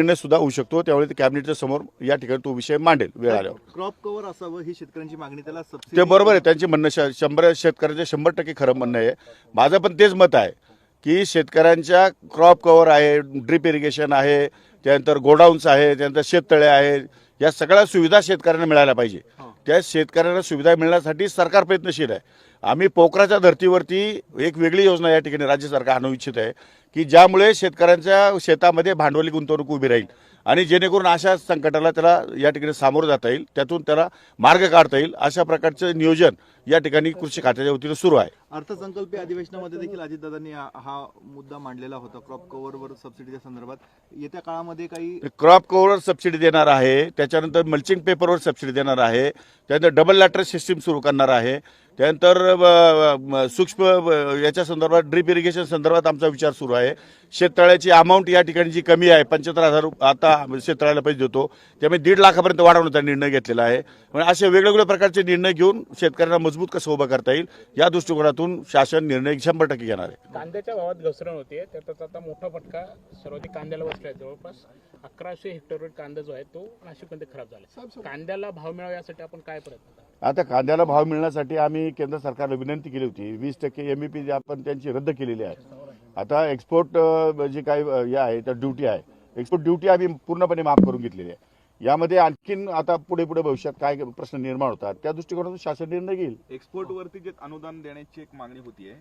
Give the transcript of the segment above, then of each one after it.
निर्णय सुद्धा होऊ शकतो. त्यावेळी ते कॅबिनेटच्या समोर या ठिकाणी तो विषय मांडेल वेळ आल्यावर. क्रॉप कव्हर असावं ही शेतकऱ्यांची मागणी त्याला ते बरोबर आहे. त्यांचे म्हणणं श- शंभर शेतकऱ्याचे शंभर टक्के खरं म्हणणं आहे. माझं पण तेच मत आहे की शेतकऱ्यांच्या क्रॉप कव्हर आहे ड्रिप इरिगेशन आहे त्यानंतर गोडाऊन्स आहे त्यानंतर शेततळे आहे. या सगळ्या सुविधा शेतकऱ्यांना मिळायला पाहिजे. त्या शेतकऱ्यांना सुविधा मिळण्यासाठी सरकार प्रयत्नशील आहे. आम्ही पोखराच्या धर्तीवरती एक वेगळी योजना या ठिकाणी राज्य सरकार आणू इच्छित आहे की ज्यामुळे शेतकऱ्यांच्या शेतामध्ये भांडवली गुंतवणूक उभी राहील. आणि जेणेकरून अशा संकटाला त्याला या ठिकाणी सामोरं जाता येईल त्यातून त्याला मार्ग काढता येईल अशा प्रकारचं नियोजन या ठिकाणी कृषी खात्याच्या वतीनं सुरू आहे. अर्थसंकल्पीय अधिवेशनामध्ये देखील अजितदादांनी हा हा मुद्दा मांडलेला होता क्रॉप कव्हरवर सबसिडीच्या संदर्भात. येत्या काळामध्ये काही क्रॉप कव्हरवर सबसिडी देणार आहे त्याच्यानंतर मल्चिंग पेपरवर सबसिडी देणार आहे त्यानंतर डबल लॅटर सिस्टीम सुरू करणार आहे. त्यानंतर सूक्ष्म याच्या संदर्भात ड्रिप इरिगेशन संदर्भात आमचा विचार सुरू आहे. शेततळ्याची अमाऊंट या ठिकाणी जी कमी आहे पंच्याहत्तर हजार आता शेततळ्याला पैसे देतो त्यामुळे दीड लाखापर्यंत वाढवण्याचा निर्णय घेतलेला आहे. म्हणजे असे वेगवेगळ्या प्रकारचे निर्णय घेऊन शेतकऱ्यांना मजबूत कसं उभं करता येईल या दृष्टिकोनातून शासन निर्णय शंभर टक्के घेणार आहे. कांद्याच्या भावात घसरण होते त्याचा आता मोठा फटका सर्वाधिक कांद्याला बसला आहे. जवळपास अकराशे हेक्टरवर कांदा जो आहे तो नाशिकमध्ये खराब झाला कांद्याला भाव मिळावा यासाठी आपण काय प्रयत्न करतो आता कांद्याला भाव मिळण्यासाठी आम्ही केंद्र सरकारला विनंती केली होती. वीस टक्के एम जी आपण त्यांची रद्द केलेली आहे. आता एक्सपोर्ट जी काही या हे आहे तर ड्युटी आहे. एक्सपोर्ट ड्युटी आम्ही पूर्णपणे माफ करून घेतलेली आहे. यामध्ये आणखीन आता पुढे पुढे भविष्यात काय प्रश्न निर्माण होतात त्या दृष्टिकोनातून शासन निर्णय घेईल. एक्सपोर्ट वरती जे अनुदान देण्याची एक मागणी होतीये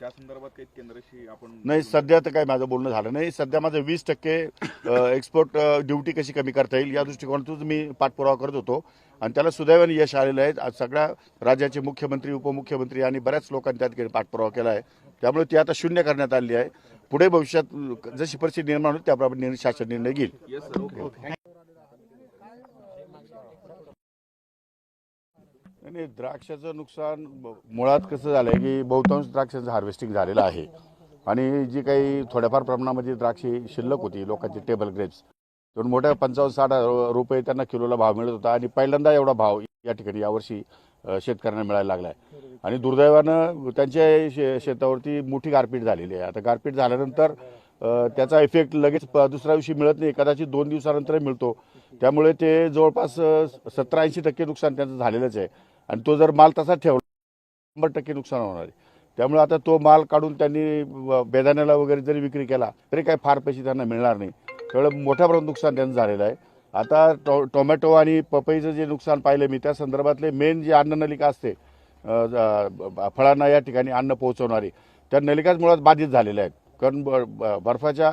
त्या संदर्भात काही केंद्राशी आपण नाही सध्या तर काही माझं बोलणं झालं नाही. सध्या माझं वीस टक्के एक्सपोर्ट ड्युटी कशी कमी करता येईल या दृष्टिकोनातून मी पाठपुरावा करत होतो. आणि त्याला सुदैवाने यश आलेलं आहे. आज सगळ्या राज्याचे मुख्यमंत्री उपमुख्यमंत्री आणि बऱ्याच लोकांनी त्या ठिकाणी पाठपुरावा केला आहे. त्यामुळे ती आता शून्य करण्यात आली आहे. पुढे भविष्यात जशी परिस्थिती निर्माण होईल त्याप्रमाणे निर्णय- शासन निर्णय घेईल. नाही आणि द्राक्षाचं नुकसान मुळात कसं झालंय की बहुतांश द्राक्षाचं हार्वेस्टिंग झालेलं आहे. आणि जी काही थोड्याफार प्रमाणामध्ये द्राक्षे शिल्लक होती लोकांची टेबल ग्रेप्स तर मोठ्या पंचावन्न साठ रुपये त्यांना किलोला भाव मिळत होता आणि पहिल्यांदा एवढा भाव या ठिकाणी यावर्षी शेतकऱ्यांना मिळायला लागला आहे आणि दुर्दैवानं त्यांच्या शे शेतावरती मोठी गारपीट झालेली आहे. आता गारपीट झाल्यानंतर त्याचा इफेक्ट लगेच प- दुसऱ्या दिवशी मिळत नाही. कदाचित दोन दिवसानंतर मिळतो. त्यामुळे ते जवळपास सतरा ऐंशी टक्के नुकसान त्यांचं झालेलंच आहे. आणि तो जर माल तसा ठेवला शंभर टक्के नुकसान होणार आहे. त्यामुळे आता तो माल काढून त्यांनी बेदाण्याला वगैरे जरी विक्री केला तरी काही फार पैसे त्यांना मिळणार नाही. त्यामुळे मोठ्या प्रमाणात नुकसान त्यांचं झालेलं आहे. आता टो टोमॅटो आणि पपईचं जे नुकसान पाहिलं मी त्या संदर्भातले मेन जी अन्ननलिका असते फळांना या ठिकाणी अन्न पोहोचवणारी त्या नलिकाच मुळात बाधित झालेल्या आहेत. कारण ब- ब- बर्फाच्या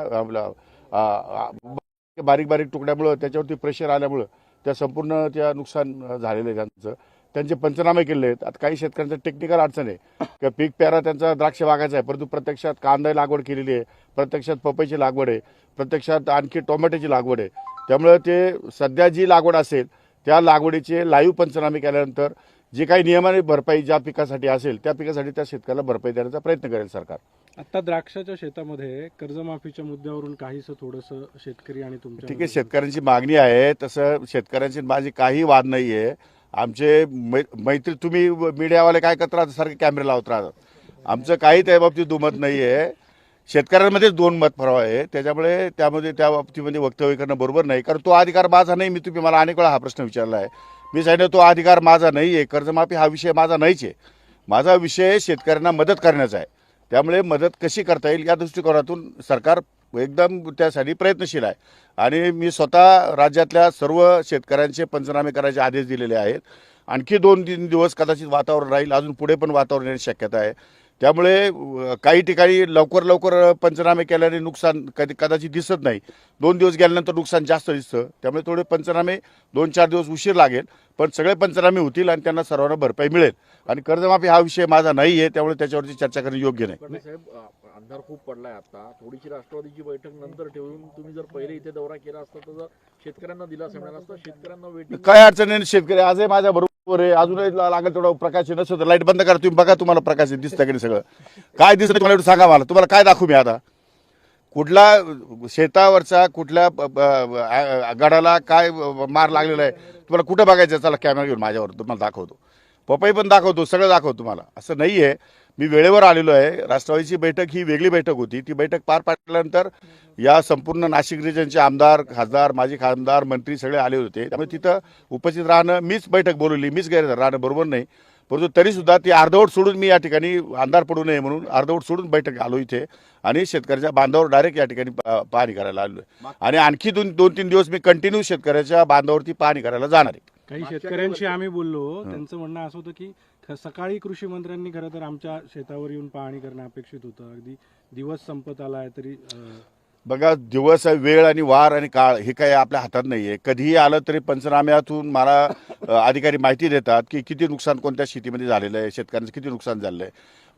बारीक बारीक तुकड्यामुळं त्याच्यावरती प्रेशर आल्यामुळं त्या संपूर्ण त्या नुकसान झालेलं आहे त्यांचं. त्यांचे पंचनामे केले आहेत. आता काही शेतकऱ्यांचं टेक्निकल अडचण आहे. की पीक पेरा त्यांचा द्राक्ष बागाचा आहे. परंतु प्रत्यक्षात कांदा लागवड केलेली आहे. प्रत्यक्षात पपईची लागवड आहे. प्रत्यक्षात आणखी टोमॅटोची लागवड आहे. त्यामुळे ते सध्या जी लागवड असेल त्या लागवडीचे लाईव्ह पंचनामे केल्यानंतर जी काही नियमाने भरपाई ज्या पिकासाठी असेल त्या पिकासाठी त्या शेतकऱ्याला भरपाई देण्याचा प्रयत्न करेल सरकार. आता द्राक्षाच्या शेतामध्ये कर्जमाफीच्या मुद्द्यावरून काहीसं थोडंसं शेतकरी आणि तुमच्या ठीक आहे शेतकऱ्यांची मागणी आहे. तसं शेतकऱ्यांची माझी काही वाद नाही आहे आमचे मै मैत्री तुम्ही मीडियावाले काय करत राहता? सारखे कॅमेरे लावत राहतात आमचं काही त्या बाबतीत दुमत नाही आहे शेतकऱ्यांमध्येच दोन मत फरक आहे. त्याच्यामुळे त्यामध्ये त्या बाबतीमध्ये वक्तव्य करणं बरोबर नाही. कारण तो अधिकार माझा नाही. मी तुम्ही मला अनेक वेळा हा प्रश्न विचारला आहे मी सांगितलं तो अधिकार माझा नाही आहे कर्जमाफी हा विषय माझा नाहीच आहे. माझा विषय शेतकऱ्यांना मदत करण्याचा आहे. त्यामुळे मदत कशी करता येईल या दृष्टिकोनातून सरकार एकदम त्यासाठी प्रयत्नशील आहे. आणि मी स्वतः राज्यातल्या सर्व शेतकऱ्यांचे पंचनामे करायचे आदेश दिलेले आहेत. आणखी दोन तीन दिवस कदाचित वातावरण राहील. अजून पुढे पण वातावरण येण्याची शक्यता आहे. त्यामुळे काही ठिकाणी लवकर लवकर पंचनामे केल्याने नुकसान कधी कदाचित दिसत नाही. दोन दिवस गेल्यानंतर नुकसान जास्त दिसतं. त्यामुळे थोडे पंचनामे दोन चार दिवस उशीर लागेल. पण सगळे पंचनामे होतील आणि त्यांना सर्वांना भरपाई मिळेल. आणि कर्जमाफी हा विषय माझा नाही आहे त्यामुळे त्याच्यावरती चर्चा करणं योग्य नाही. अंधार खूप पडलाय आता. थोडीशी राष्ट्रवादीची बैठक नंतर ठेवून तुम्ही जर पहिले इथे दौरा केला असता तर शेतकऱ्यांना दिलासा मिळाला असता शेतकऱ्यांना काय अडचण शेतकरी आजही माझ्या बरोबर रे अजूनही लागेल तेवढा प्रकाश नसतं लाइट बंद करा तुम्ही बघा तुम्हाला प्रकाश दिसतं की सगळं. काय दिसतं तुम्हाला एवढं सांगा मला. तुम्हाला काय दाखवू मी आता? कुठला शेतावरचा कुठल्या गडाला काय मार लागलेला आहे तुम्हाला कुठं बघायचं चला कॅमेरा घेऊन माझ्यावर तुम्हाला दाखवतो. पपई पण दाखवतो सगळं दाखवतो तुम्हाला. असं नाही आहे मी वेळेवर आलेलो आहे. राष्ट्रवादीची बैठक ही वेगळी बैठक होती. ती बैठक पार पाडल्यानंतर या संपूर्ण नाशिक रिजनचे आमदार खासदार माजी खासदार मंत्री सगळे आले होते. त्यामुळे तिथं उपस्थित राहणं मीच बैठक बोलवली. मीच गैर राहणं बरोबर नाही. परंतु तरी सुद्धा ती अर्धवट सोडून मी या ठिकाणी अंधार पडू नये म्हणून अर्धवट सोडून बैठक आलो इथे आणि शेतकऱ्याच्या बांधावर डायरेक्ट या ठिकाणी पाहणी करायला आलो आहे. आणि आणखी दोन दोन तीन दिवस मी कंटिन्यू शेतकऱ्याच्या बांधावरती पाहणी करायला जाणार आहे. काही शेतकऱ्यांशी आम्ही बोललो. त्यांचं म्हणणं असं होतं की सकाळी कृषी मंत्र्यांनी खरं तर आमच्या शेतावर येऊन पाहणी करणं अपेक्षित होतं. अगदी दिवस संपत आला आहे तरी अं, बघा दिवस वेळ आणि वार आणि काळ हे काही आपल्या हातात नाही आहे कधीही आलं तरी पंचनाम्यातून मला अ, अधिकारी माहिती देतात की किती नुकसान कोणत्या शेतीमध्ये झालेलं आहे शेतकऱ्यांचं किती नुकसान झालेलं आहे.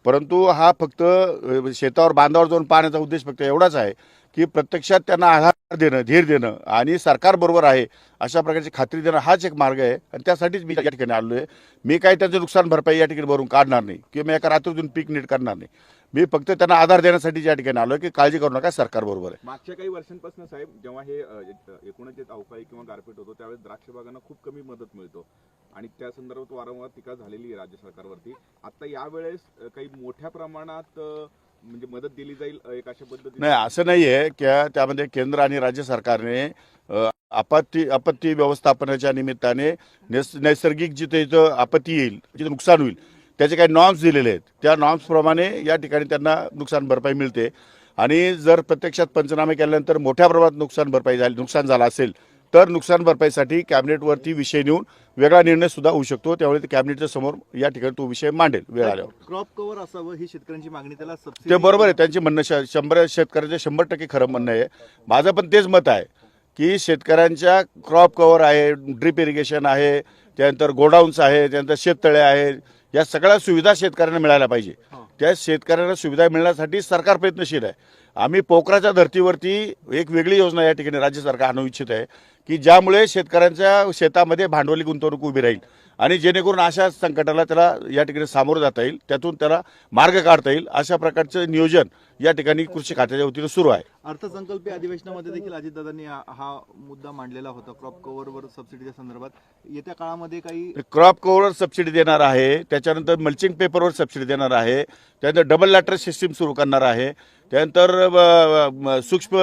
परंतु हा फक्त अ, शेतावर बांधावर जाऊन पाहण्याचा उद्देश फक्त एवढाच आहे की प्रत्यक्षात त्यांना आधार देणं धीर देणं आणि सरकार बरोबर आहे अशा प्रकारची खात्री देणं हाच एक मार्ग आहे. आणि त्यासाठीच मी या ठिकाणी आलो आहे मी काही त्यांचं नुकसान भरपाई या ठिकाणी भरून काढणार नाही किंवा मी एका रात्रीतून पीक नीट करणार नाही. मी फक्त त्यांना आधार देण्यासाठी या ठिकाणी आलो की काळजी करू नका सरकार बरोबर आहे. मागच्या काही वर्षांपासून साहेब जेव्हा हे एकूणच जे अवकाळी किंवा गारपीट होतो त्यावेळेस द्राक्ष बागांना खूप कमी मदत मिळतो. आणि त्या संदर्भात वारंवार टीका झालेली आहे राज्य सरकारवरती. आता यावेळेस काही मोठ्या प्रमाणात म्हणजे मदत दिली जाईल एक अशा पद्धतीने? नाही असं नाही आहे की त्यामध्ये केंद्र आणि राज्य सरकारने आपत्ती आपत्ती व्यवस्थापनाच्या निमित्ताने नैस नैसर्गिक जिथे जिथं आपत्ती येईल जिथं नुकसान होईल त्याचे काही नॉर्म्स दिलेले आहेत. त्या नॉर्म्सप्रमाणे या ठिकाणी त्यांना नुकसान भरपाई मिळते. आणि जर प्रत्यक्षात पंचनामे केल्यानंतर मोठ्या प्रमाणात नुकसान भरपाई झाली नुकसान झालं असेल तर नुकसान भरपाईसाठी कॅबिनेटवरती विषय नेऊन वेगळा निर्णय सुद्धा होऊ शकतो. त्यामुळे ते कॅबिनेटच्या समोर या ठिकाणी तो विषय मांडेल वेळ आल्यावर. क्रॉप कव्हर असावं ही शेतकऱ्यांची मागणी त्याला ते बरोबर आहे त्यांची म्हणणं श- शंभर शेतकऱ्याचे शंभर टक्के खरं म्हणणं आहे. माझं पण तेच मत आहे की शेतकऱ्यांच्या क्रॉप कव्हर आहे ड्रिप इरिगेशन आहे त्यानंतर गोडाऊन्स आहे त्यानंतर शेततळे आहे या सगळ्या सुविधा शेतकऱ्यांना मिळायला पाहिजे. त्या शेतकऱ्यांना सुविधा मिळण्यासाठी सरकार प्रयत्नशील आहे. आम्ही पोकराच्या धर्तीवरती एक वेगळी योजना या ठिकाणी राज्य सरकार आणू इच्छित आहे की ज्यामुळे शेतकऱ्यांच्या शेतामध्ये भांडवली गुंतवणूक उभी राहील. आणि जेणेकरून अशा संकटाला त्याला या ठिकाणी सामोरं जाता येईल त्यातून त्याला मार्ग काढता येईल अशा प्रकारचं नियोजन या ठिकाणी कृषी खात्याच्या वतीनं सुरू आहे. अर्थसंकल्पीय अधिवेशनामध्ये देखील अजितदादांनी हा हा मुद्दा मांडलेला होता क्रॉप कव्हरवर सबसिडीच्या संदर्भात. येत्या काळामध्ये काही क्रॉप कव्हरवर सबसिडी देणार आहे त्याच्यानंतर मल्चिंग पेपरवर सबसिडी देणार आहे त्यानंतर डबल लॅटर सिस्टीम सुरू करणार आहे. त्यानंतर सूक्ष्म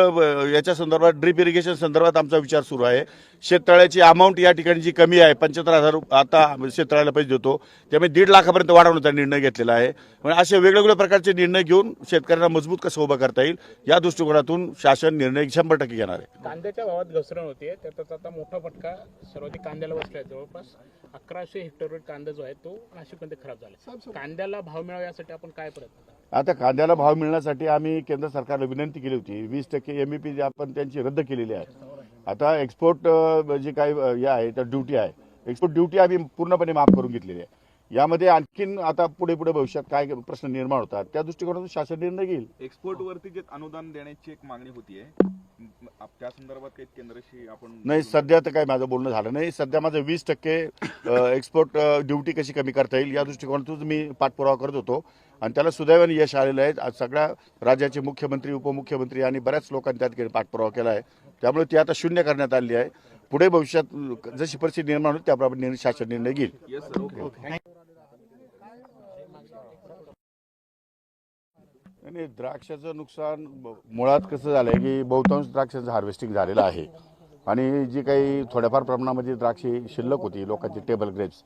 याच्या संदर्भात ड्रीप इरिगेशन संदर्भात आमचा विचार सुरू आहे. शेततळ्याची अमाऊंट या ठिकाणी जी कमी आहे पंच्याहत्तर हजार आता शेततळ्याला पैसे देतो त्यामुळे दीड लाखापर्यंत वाढवण्याचा निर्णय घेतलेला आहे. म्हणजे असे वेगवेगळ्या प्रकारचे निर्णय घेऊन शेतकऱ्यांना मजबूत कसं उभं करता येईल या दृष्टिकोनातून शासन निर्णय शंभर टक्के घेणार आहे. कांद्याच्या भावात घसरण होते त्याचा आता मोठा फटका सर्वाधिक कांद्याला बसला आहे जवळपास. अकराशे हेक्टरवर कांदा जो आहे तो नाशिकमध्ये खराब झाला. कांद्याला भाव मिळावा यासाठी आपण काय प्रयत्न? आता कांद्याला भाव मिळण्यासाठी आम्ही केंद्र सरकारला विनंती केली होती. वीस टक्के एम जी आपण त्यांची रद्द केलेली आहे. आता एक्सपोर्ट जी काही हे आहे त्या ड्युटी आहे. एक्सपोर्ट ड्युटी आम्ही पूर्णपणे माफ करून घेतलेली आहे. यामध्ये आणखीन आता पुढे पुढे भविष्यात काय प्रश्न निर्माण होतात त्या दृष्टिकोनातून शासन निर्णय घेईल. एक्सपोर्ट वरती जे अनुदान देण्याची एक मागणी होतीये म- आप- त्या संदर्भात काही केंद्राशी आपण नाही सध्या तर काही माझं बोलणं झालं नाही. सध्या माझं वीस टक्के एक्सपोर्ट ड्युटी कशी कमी करता येईल या दृष्टिकोनातून मी पाठपुरावा करत होतो. आणि त्याला सुदैवाने यश आलेलं आहे. आज सगळ्या राज्याचे मुख्यमंत्री उपमुख्यमंत्री आणि बऱ्याच लोकांनी त्या ठिकाणी पाठपुरावा केला आहे. त्यामुळे ती आता शून्य करण्यात आली आहे. पुढे भविष्यात जशी परिस्थिती निर्माण होईल त्याप्रमाणे निर्णय- शासन निर्णय घेईल. आणि द्राक्षाचं नुकसान मुळात कसं झालं आहे की बहुतांश द्राक्षाचं हार्वेस्टिंग झालेलं आहे. आणि जी काही थोड्याफार प्रमाणामध्ये द्राक्षे शिल्लक होती लोकांची टेबल ग्रेप्स